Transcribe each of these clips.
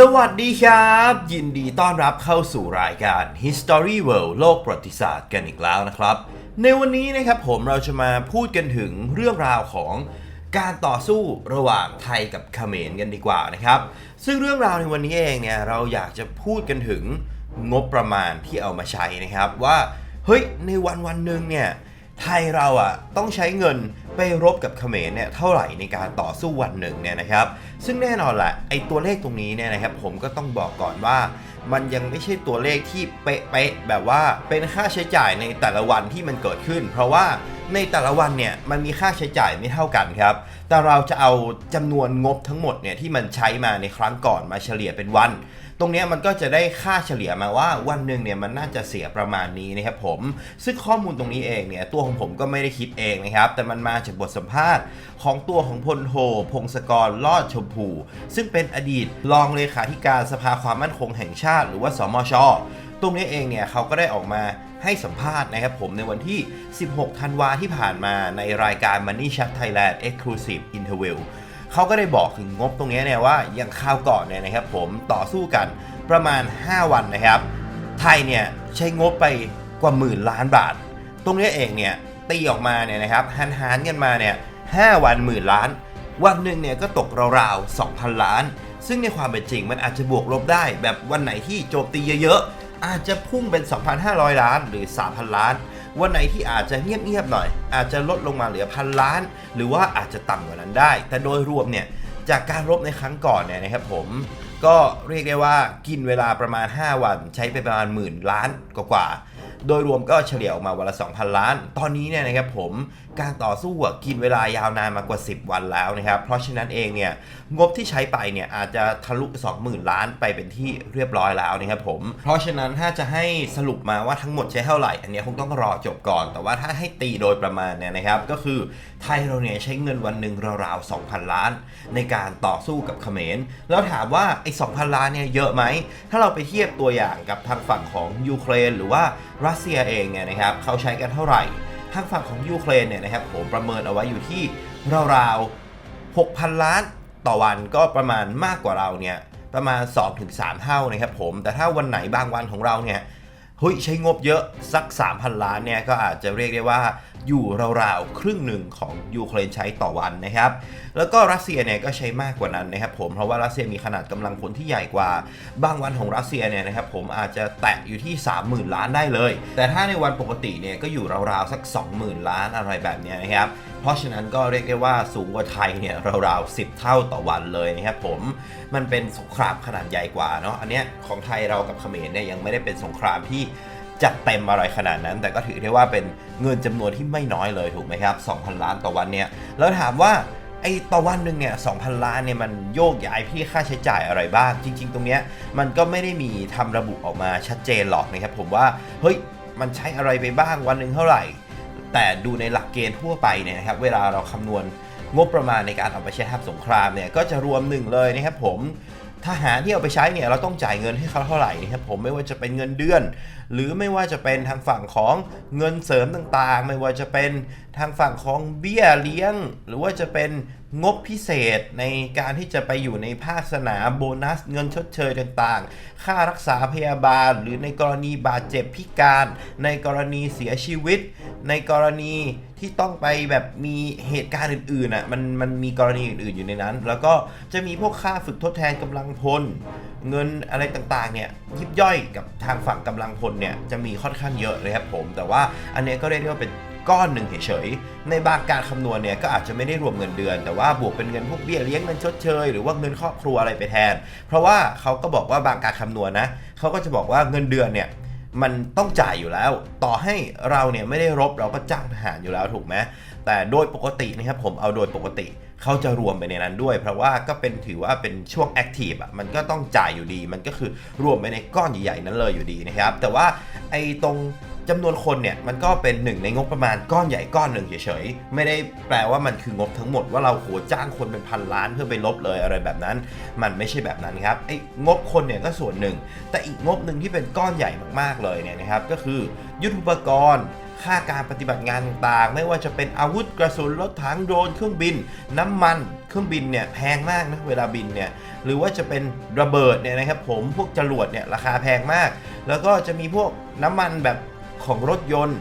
สวัสดีครับ ยินดีต้อนรับเข้าสู่รายการ History World โลกประวัติศาสตร์กันอีกแล้วนะครับ ในวันนี้นะครับผมเราจะมาพูดกันถึงเรื่องราวของการต่อสู้ระหว่างไทยกับเขมรกันดีกว่านะครับ ซึ่งเรื่องราวในวันนี้เองเนี่ยเราอยากจะพูดกันถึงงบประมาณที่เอามาใช้นะครับ ว่าเฮ้ยในวันวันหนึ่งเนี่ย ไทยเราอะต้องใช้เงินไปรบกับเขมรเนี่ยเท่าไหร่ในการต่อสู้วันหนึ่งเนี่ยนะครับ ซึ่งแน่นอนแหละไอ้ตัวเลขตรงนี้เนี่ยนะครับผมก็ต้องบอกก่อนว่ามันยังไม่ใช่ตัวเลขที่เป๊ะๆแบบว่าเป็นค่าใช้จ่ายในแต่ละวันที่มันเกิดขึ้น เพราะว่า ในแต่ละวันเนี่ยมันมีค่าใช้จ่ายไม่เท่ากันครับ แต่เราจะเอาจำนวนงบทั้งหมดเนี่ยที่มันใช้มาในครั้งก่อนมาเฉลี่ยเป็นวัน ตรงนี้มันก็จะได้ค่าเฉลี่ยมาว่าวันหนึ่งเนี่ยมันน่าจะเสียประมาณนี้นะครับผม ซึ่งข้อมูลตรงนี้เองเนี่ยตัวของผมก็ไม่ได้คิดเองนะครับ แต่มันมาจากบทสัมภาษณ์ ของตัวของพลโทพงศกรลอดชมพู ซึ่งเป็นอดีตรองเลขาธิการสภาความมั่นคงแห่งชาติ หรือว่าสมชตรงนี้เองเนี่ยเขาก็ได้ออกมา ให้สัมภาษณ์นะครับผมในวันที่ 16 ธันวาที่ผ่านมาในรายการ Money Chat Thailand Exclusive Interview เขาก็ได้บอกถึงงบตรงนี้เนี่ยว่าอย่างข้าวก่อนเนี่ยนะครับผมต่อสู้กันประมาณ 5 วันนะครับ ไทยเนี่ยใช้งบไปกว่าหมื่นล้านบาท ตรงนี้เองเนี่ยตีออกมาเนี่ยนะครับหันหารกันมาเนี่ย5วันหมื่นล้าน วันหนึ่งเนี่ยก็ตกราวๆ2,000 ล้าน ซึ่งในความเป็นจริงมันอาจจะบวกลบได้แบบวันไหนที่โจมตีเยอะๆ อาจจะพุ่งเป็น 2,500 ล้านหรือ 3,000 ล้าน วันไหนที่อาจจะเงียบๆหน่อย อาจจะลดลงมาเหลือพันล้าน หรือว่าอาจจะต่ำกว่านั้นได้ แต่โดยรวมเนี่ยจากการรบในครั้งก่อนเนี่ยนะครับผมก็เรียกได้ว่ากินเวลาประมาณ 5 วันใช้ไปประมาณหมื่นล้านกว่าๆ โดยรวมก็เฉลี่ยออกมาวันละ 2,000 ล้าน ตอนนี้เนี่ยนะครับผมการต่อสู้กินเวลายาวนานมากว่า 10 วันแล้วนะครับ เพราะฉะนั้นเองเนี่ยงบที่ใช้ไปเนี่ยอาจจะทะลุ 20,000 ล้านไปเป็นที่เรียบร้อยแล้วนะครับผม เพราะฉะนั้นถ้าจะให้สรุปมาว่าทั้งหมดใช้เท่าไหร่ อันนี้คงต้องรอจบก่อน แต่ว่าถ้าให้ตีโดยประมาณเนี่ยนะครับ ก็คือไทยเราเนี่ยใช้เงินวันหนึ่งราวๆ 2,000 ล้าน ในการต่อสู้กับเขมร แล้วถามว่าไอ้ 2,000 ล้านเนี่ยเยอะไหม ถ้าเราไปเทียบตัวอย่างกับทางฝั่งของยูเครนหรือว่ารัสเซียเองเนี่ยนะครับเขาใช้กันเท่าไหร่ทางฝั่งของยูเครนเนี่ยนะครับผมประเมินเอาไว้อยู่ที่ราวๆ6,000 ล้านต่อวันก็ประมาณมากกว่าเราเนี่ยประมาณ 2-3 เท่านะครับผมแต่ถ้าวันไหนบางวันของเราเนี่ยเฮ้ยใช้งบเยอะสัก 3,000 ล้านเนี่ยก็อาจจะเรียกได้ว่า อยู่ราวๆครึ่งหนึ่งของยูเครนใช้ต่อวันนะครับ แล้วก็รัสเซียเนี่ยก็ใช้มากกว่านั้นนะครับผมเพราะว่ารัสเซียมีขนาดกำลังพลที่ใหญ่กว่า บางวันของรัสเซียเนี่ยนะครับผมอาจจะแตะอยู่ที่ 30,000 ล้านได้เลย แต่ถ้าในวันปกติเนี่ยก็อยู่ราวๆสัก 20,000 ล้านอะไรแบบนี้นะครับเพราะฉะนั้นก็เรียกได้ว่าสูงกว่าไทยเนี่ยราวๆ10 เท่าต่อวันเลยนะครับผมมันเป็นสงครามขนาดใหญ่กว่าเนาะอันเนี้ยของไทยเรากับเขมรเนี่ยยังไม่ได้เป็นสงครามที่ จัดเต็มอะไรขนาดนั้น แต่ก็ถือได้ว่าเป็นเงินจำนวนที่ไม่น้อยเลยถูกไหมครับ 2,000 ล้านต่อวันเนี่ยแล้วถามว่าไอ้ต่อวันหนึ่งเนี่ย2,000 ล้านเนี่ยมันโยกย้ายพี่ค่าใช้จ่ายอะไรบ้าง จริง ๆ ตรงเนี้ยมันก็ไม่ได้มีทำระบุออกมาชัดเจนหรอกนะครับผมว่าเฮ้ยมันใช้อะไรไปบ้างวันหนึ่งเท่าไหร่ แต่ดูในหลักเกณฑ์ทั่วไปเนี่ยนะครับเวลาเราคำนวณงบประมาณในการเอาไปใช้ทำสงครามเนี่ยก็จะรวมหนึ่งเลยนะครับผม ทหารที่เอาไปใช้เนี่ยเราต้องจ่ายเงินให้เขาเท่าไหร่นะครับผมไม่ว่าจะเป็นเงินเดือน หรือไม่ว่าจะเป็นทางฝั่งของเงินเสริมต่างๆ ไม่ว่าจะเป็นทางฝั่งของเบี้ยเลี้ยง หรือว่าจะเป็น งบพิเศษในการที่จะไปอยู่ในภาคสนามโบนัสเงินชดเชยต่างๆ ค่ารักษาพยาบาล หรือในกรณีบาดเจ็บพิการ ในกรณีเสียชีวิต ในกรณีที่ต้องไปแบบมีเหตุการณ์อื่นๆอะมันมันมีกรณีอื่นๆอยู่ในนั้น แล้วก็จะมีพวกค่าฝึกทดแทนกำลังพล เงินอะไรต่างๆเนี่ยยิบย่อยกับทางฝั่งกำลังพลเนี่ยจะมีค่อนข้างเยอะเลยครับผม แต่ว่าอันนี้ก็เรียกได้ว่าเป็น ก้อนหนึ่งเฉยๆ ในบางการคำนวณเนี่ยก็อาจจะไม่ได้รวมเงินเดือน แต่ว่าบวกเป็นเงินพวกเบี้ยเลี้ยงเงินชดเชยหรือว่าเงินครอบครัวอะไรไปแทน เพราะว่าเขาก็บอกว่าบางการคำนวณนะเขาก็จะบอกว่าเงินเดือนเนี่ยมันต้องจ่ายอยู่แล้ว ต่อให้เราเนี่ยไม่ได้รบเราก็จ้างทหารอยู่แล้วถูกไหมแต่โดยปกตินะครับผมเอาโดยปกติเขาจะรวมไปในนั้นด้วย เพราะว่าก็เป็นถือว่าเป็นช่วงแอคทีฟอะมันก็ต้องจ่ายอยู่ดี มันก็คือรวมไปในก้อนใหญ่ๆนั้นเลยอยู่ดีนะครับ แต่ว่าไอ้ตรง จำนวนคนเนี่ยมันก็เป็นหนึ่งในงบประมาณก้อนใหญ่ก้อนหนึ่งเฉยๆ ไม่ได้แปลว่ามันคืองบทั้งหมดว่าเราโหจ้างคนเป็นพันล้านเพื่อไปลบเลยอะไรแบบนั้น มันไม่ใช่แบบนั้นครับไอ้งบคนเนี่ยก็ส่วนหนึ่ง แต่อีกงบหนึ่งที่เป็นก้อนใหญ่มากๆเลยเนี่ยนะครับก็คือยุทธุปกรณ์ค่าการปฏิบัติงานต่างๆ ไม่ว่าจะเป็นอาวุธกระสุนรถถังโดรนเครื่องบิน น้ำมันเครื่องบินเนี่ยแพงมากนะเวลาบินเนี่ยหรือว่าจะเป็นระเบิดเนี่ยนะครับผมพวกจรวดเนี่ยราคาแพงมาก แล้วก็จะมีพวกน้ำมันแบบ ของรถยนต์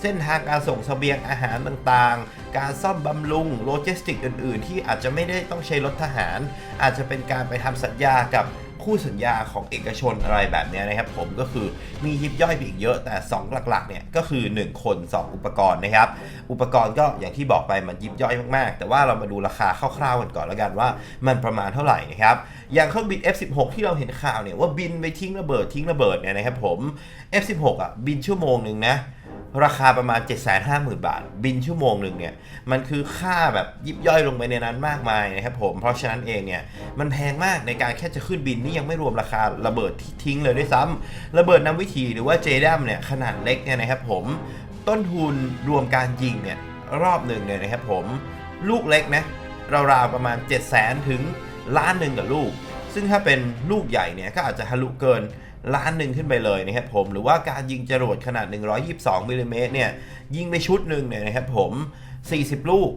เส้นทางการส่งเสบียงอาหารต่างๆ การซ่อมบำรุงโลจิสติกอื่น ๆ ที่อาจจะไม่ได้ต้องใช้รถทหาร อาจจะเป็นการไปทำสัญญากับ คู่สัญญาของเอกชนอะไรแบบเนี้ยนะครับ ผมก็คือมียิบย่อยไปอีกเยอะแต่ 2 หลักๆเนี่ยก็คือ 1 คน 2 อุปกรณ์นะครับ อุปกรณ์ก็อย่างที่บอกไปมันยิบย่อยมากๆ แต่ว่าเรามาดูราคาคร่าวๆกันก่อนแล้วกันว่า มันประมาณเท่าไหร่นะครับอย่างเครื่องบิน F16 ที่เราเห็นข่าวเนี่ยว่าบินไปทิ้งระเบิดทิ้งระเบิดเนี่ยนะครับผม F16 อะบินชั่วโมงหนึ่งนะ ราคาประมาณ 750,000 บาท บินชั่วโมงหนึ่งเนี่ย มันคือค่าแบบยิบย่อยลงไปในนั้นมากมายนะครับผม เพราะฉะนั้นเองเนี่ย มันแพงมากในการแค่จะขึ้นบินนี่ยังไม่รวมราคาระเบิดที่ทิ้งเลยด้วยซ้ำระเบิดนำวิถีหรือว่าเจดัมเนี่ยขนาดเล็กเนี่ยนะครับผม ต้นทุนรวมการยิงเนี่ยรอบหนึ่งเนี่ยนะครับผม ลูกเล็กนะราวๆประมาณ 7 0 0 0 0 0ถึงล้านหนึ่งกับลูก ซึ่งถ้าเป็นลูกใหญ่เนี่ยก็อาจจะทะลุเกินล้านหนึ่งขึ้นไปเลยนะครับผมหรือว่าการยิงจรวดขนาด 122มิลลิเมตรเนี่ยยิงไปชุดหนึ่งเนี่ยนะครับผม 40 ลูก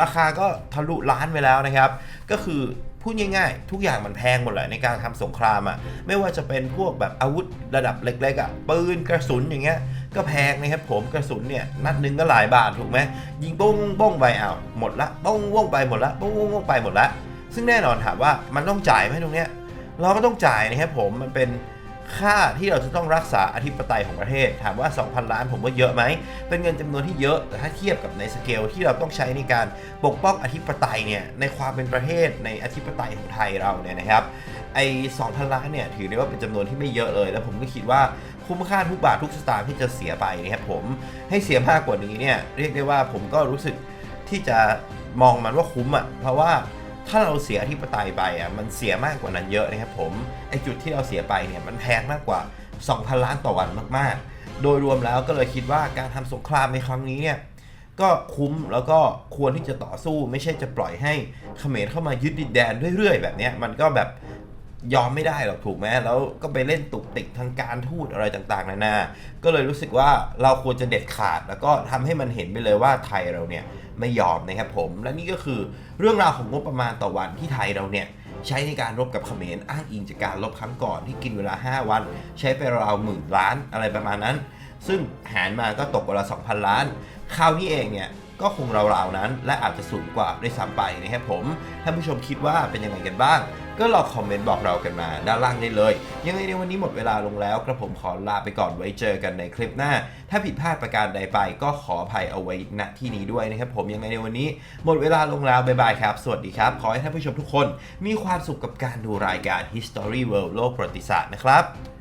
ราคาก็ทะลุล้านไปแล้วนะครับ ก็คือพูดง่ายๆ ทุกอย่างมันแพงหมดเลยในการทำสงครามอะ่ะไม่ว่าจะเป็นพวกแบบอาวุธระดับเล็กๆอะ่ะปืนกระสุนอย่างเงี้ยก็แพงนะครับผมกระสุนเนี่ยนัดหนึ่งก็หลายบาทถูกไหมยิงป้งป้งไปอ้าวหมดละป้งว่งไปหมดละป้งว่งว่งไปหมดละ ซึ่งแน่นอนถามว่ามันต้องจ่ายไหมตรงเนี้ยเราก็ต้องจ่ายนะครับผมมันเป็นค่าที่เราจะต้องรักษาอธิปไตยของประเทศ ถามว่า 2,000 ล้านผมว่าเยอะไหม เป็นเงินจำนวนที่เยอะ แต่ถ้าเทียบกับในสเกลที่เราต้องใช้ในการปกป้องอธิปไตยเนี่ย ในความเป็นประเทศในอธิปไตยของไทยเราเนี่ยนะครับ ไอ้2,000 ล้านเนี่ยถือได้ว่าเป็นจำนวนที่ไม่เยอะเลย แล้วผมก็คิดว่าคุ้มค่าทุกบาททุกสตางค์ที่จะเสียไปนะครับผม ให้เสียมากกว่านี้เนี่ยเรียกได้ว่าผมก็รู้สึกที่จะมองมันว่าคุ้มอะ เพราะว่า ถ้าเราเสียอธิปไตยไปอะมันเสียมากกว่านั้นเยอะนะครับผมไอจุดที่เราเสียไปเนี่ยมันแพงมากกว่า 2,000 ล้านต่อวันมากๆ โดยรวมแล้วก็เลยคิดว่าการทำสงครามในครั้งนี้เนี่ยก็คุ้มแล้วก็ควรที่จะต่อสู้ไม่ใช่จะปล่อยให้เขมรเข้ามายึดดินแดนเรื่อยๆ แบบเนี้ยมันก็แบบ ยอมไม่ได้หรอกถูกไหมแล้วก็ไปเล่นตุกติกทางการทูตอะไรต่างๆนานา ก็เลยรู้สึกว่าเราควรจะเด็ดขาด แล้วก็ทำให้มันเห็นไปเลยว่าไทยเราเนี่ยไม่ยอมนะครับผม และนี่ก็คือเรื่องราวของงบประมาณต่อวันที่ไทยเราเนี่ยใช้ในการรบกับเขมรอ้างอิงจากการรบครั้งก่อนที่กินเวลา 5 วัน ใช้ไปราวหมื่นล้านอะไรประมาณนั้น ซึ่งหารมาก็ตกเวละ2,000 ล้าน คราวนี้เองเนี่ยก็คงราวๆนั้น และอาจจะสูงกว่าด้วยซ้ำไปนะครับผมท่านผู้ชมคิดว่าเป็นยังไงกันบ้าง ก็ลองคอมเมนต์บอกเรากันมาด้านล่างได้เลย ยังไงในวันนี้หมดเวลาลงแล้วกระผมขอลาไปก่อนไว้เจอกันในคลิปหน้า ถ้าผิดพลาดประการใดไปก็ขออภัยเอาไว้ณที่นี้ด้วยนะครับผมยังไงในวันนี้ หมดเวลาลงแล้วบ๊ายบายครับ สวัสดีครับ ขอให้ท่านผู้ชมทุกคน มีความสุขกับการดูรายการ History World โลกประวัติศาสตร์นะครับ